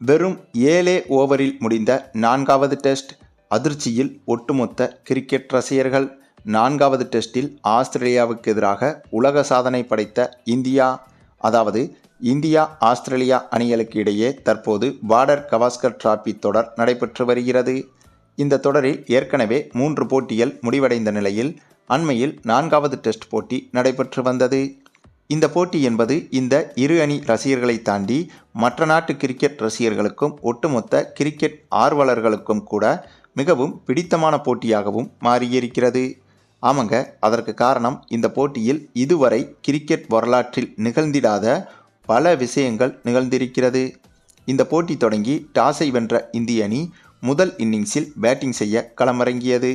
வெறும் ஏழே ஓவரில் முடிந்த நான்காவது டெஸ்ட் அதிர்ச்சியில் ஒட்டுமொத்த கிரிக்கெட் ரசிகர்கள். நான்காவது டெஸ்டில் ஆஸ்திரேலியாவுக்கு எதிராக உலக சாதனை படைத்த இந்தியா அதாவது இந்தியா ஆஸ்திரேலியா அணிகளுக்கு இடையே தற்போது பார்டர் கவாஸ்கர் டிராபி தொடர் நடைபெற்று வருகிறது. இந்த தொடரில் ஏற்கனவே மூன்று போட்டிகள் முடிவடைந்த நிலையில் அண்மையில் நான்காவது டெஸ்ட் போட்டி நடைபெற்று வந்தது. இந்த போட்டி என்பது இந்த இரு அணி ரசிகர்களை தாண்டி மற்ற நாட்டு கிரிக்கெட் ரசிகர்களுக்கும் ஒட்டுமொத்த கிரிக்கெட் ஆர்வலர்களுக்கும் கூட மிகவும் பிடித்தமான போட்டியாகவும் மாறியிருக்கிறது. ஆமாங்க அதற்கு காரணம் இந்த போட்டியில் இதுவரை கிரிக்கெட் வரலாற்றில் நிகழ்ந்திடாத பல விஷயங்கள் நிகழ்ந்திருக்கிறது. இந்த போட்டி தொடங்கி டாஸை வென்ற இந்திய அணி முதல் இன்னிங்ஸில் பேட்டிங் செய்ய களமிறங்கியது.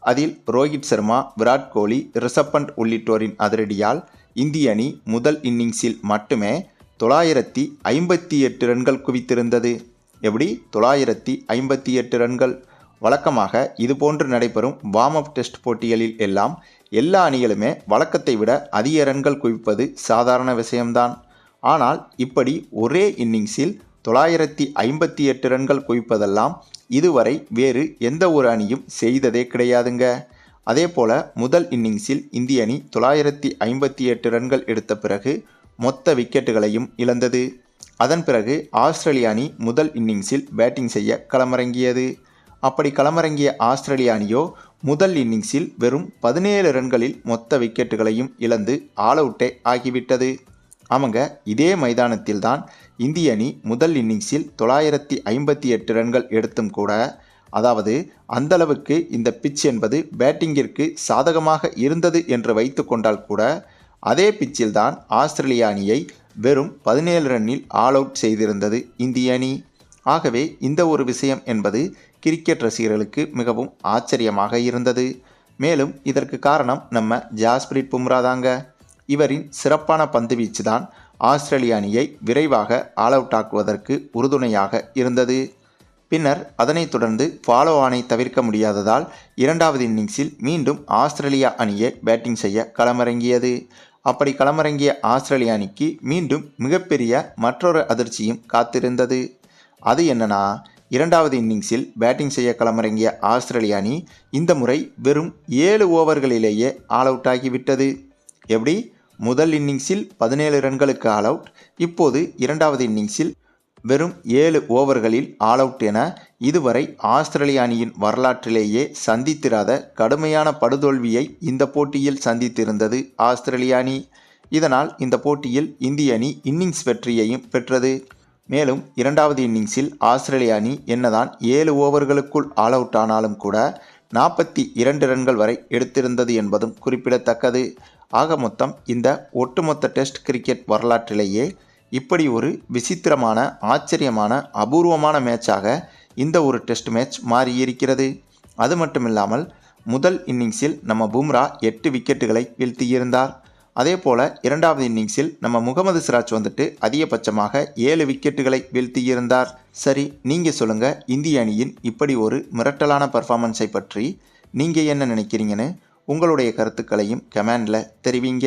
அதில் ரோஹித் சர்மா விராட் கோலி ரிஷப் பண்ட் உள்ளிட்டோரின் அதிரடியால் இந்திய அணி முதல் இன்னிங்ஸில் மட்டுமே தொள்ளாயிரத்தி ஐம்பத்தி எட்டு ரன்கள் குவித்திருந்தது. எப்படி? தொள்ளாயிரத்தி ஐம்பத்தி எட்டு ரன்கள். வழக்கமாக இதுபோன்று நடைபெறும் வார்ம் அப் டெஸ்ட் போட்டிகளில் எல்லாம் எல்லா அணிகளுமே வழக்கத்தை விட அதிக ரன்கள் குவிப்பது சாதாரண விஷயம்தான். ஆனால் இப்படி ஒரே இன்னிங்ஸில் தொள்ளாயிரத்தி ஐம்பத்தி எட்டு ரன்கள் குவிப்பதெல்லாம் இதுவரை வேறு எந்த ஒரு அணியும் செய்ததே கிடையாதுங்க. அதே போல முதல் இன்னிங்ஸில் இந்திய அணி தொள்ளாயிரத்தி ஐம்பத்தி எட்டு ரன்கள் எடுத்த பிறகு மொத்த விக்கெட்டுகளையும் இழந்தது. அதன் பிறகு ஆஸ்திரேலிய அணி முதல் இன்னிங்ஸில் பேட்டிங் செய்ய களமிறங்கியது. அப்படி களமிறங்கிய ஆஸ்திரேலிய அணியோ முதல் இன்னிங்ஸில் வெறும் பதினேழு ரன்களில் மொத்த விக்கெட்டுகளையும் இழந்து ஆல் அவுட்டே ஆகிவிட்டது. ஆமாங்க இதே மைதானத்தில்தான் இந்திய அணி முதல் இன்னிங்ஸில் தொள்ளாயிரத்தி ஐம்பத்தி எட்டு ரன்கள் எடுத்தும் கூட அதாவது அந்தளவுக்கு இந்த பிட்ச் என்பது பேட்டிங்கிற்கு சாதகமாக இருந்தது என்று வைத்து கொண்டால் கூட அதே பிச்சில்தான் ஆஸ்திரேலிய அணியை வெறும் பதினேழு ரன்னில் ஆல் அவுட் செய்திருந்தது இந்திய அணி. ஆகவே இந்த ஒரு விஷயம் என்பது கிரிக்கெட் ரசிகர்களுக்கு மிகவும் ஆச்சரியமாக இருந்தது. மேலும் இதற்கு காரணம் நம்ம ஜாஸ்பிரிட் பும்ரா தாங்க. இவரின் சிறப்பான பந்து வீச்சு தான் ஆஸ்திரேலிய அணியை விரைவாக ஆல் அவுட் ஆக்குவதற்கு உறுதுணையாக இருந்தது. பின்னர் அதனைத் தொடர்ந்து ஃபாலோ ஆனை தவிர்க்க முடியாததால் இரண்டாவது இன்னிங்ஸில் மீண்டும் ஆஸ்திரேலியா அணியை பேட்டிங் செய்ய களமிறங்கியது. அப்படி களமிறங்கிய ஆஸ்திரேலிய அணிக்கு மீண்டும் மிகப்பெரிய மற்றொரு அதிர்ச்சியும் காத்திருந்தது. அது என்னன்னா இரண்டாவது இன்னிங்ஸில் பேட்டிங் செய்ய களமிறங்கிய ஆஸ்திரேலிய அணி இந்த முறை வெறும் ஏழு ஓவர்களிலேயே ஆல் அவுட் ஆகிவிட்டது. எப்படி? முதல் இன்னிங்ஸில் பதினேழு ரன்களுக்கு ஆல் அவுட் இப்போது இரண்டாவது இன்னிங்ஸில் வெறும் ஏழு ஓவர்களில் ஆல் அவுட் என இதுவரை ஆஸ்திரேலிய அணியின் வரலாற்றிலேயே சந்தித்திராத கடுமையான படுதோல்வியை இந்த போட்டியில் சந்தித்திருந்தது ஆஸ்திரேலிய அணி. இதனால் இந்த போட்டியில் இந்திய அணி இன்னிங்ஸ் வெற்றியையும் பெற்றது. மேலும் இரண்டாவது இன்னிங்ஸில் ஆஸ்திரேலிய அணி என்னதான் ஏழு ஓவர்களுக்குள் ஆல் அவுட் ஆனாலும் கூட நாற்பத்தி இரண்டு ரன்கள் வரை எடுத்திருந்தது என்பதும் குறிப்பிடத்தக்கது. ஆக மொத்தம் இந்த ஒட்டுமொத்த டெஸ்ட் கிரிக்கெட் வரலாற்றிலேயே இப்படி ஒரு விசித்திரமான ஆச்சரியமான அபூர்வமான மேட்சாக இந்த ஒரு டெஸ்ட் மேட்ச் மாறியிருக்கிறது. அது மட்டும் இல்லாமல் முதல் இன்னிங்ஸில் நம்ம பும்ரா எட்டு விக்கெட்டுகளை வீழ்த்தியிருந்தார். அதே போல் இரண்டாவது இன்னிங்ஸில் நம்ம முகமது சிராஜ் வந்துட்டு அதிகபட்சமாக ஏழு விக்கெட்டுகளை வீழ்த்தியிருந்தார். சரி நீங்கள் சொல்லுங்கள் இந்திய அணியின் இப்படி ஒரு மிரட்டலான பர்ஃபார்மன்ஸை பற்றி நீங்கள் என்ன நினைக்கிறீங்கன்னு உங்களுடைய கருத்துக்களையும் கமெண்டில் தெரிவிங்க.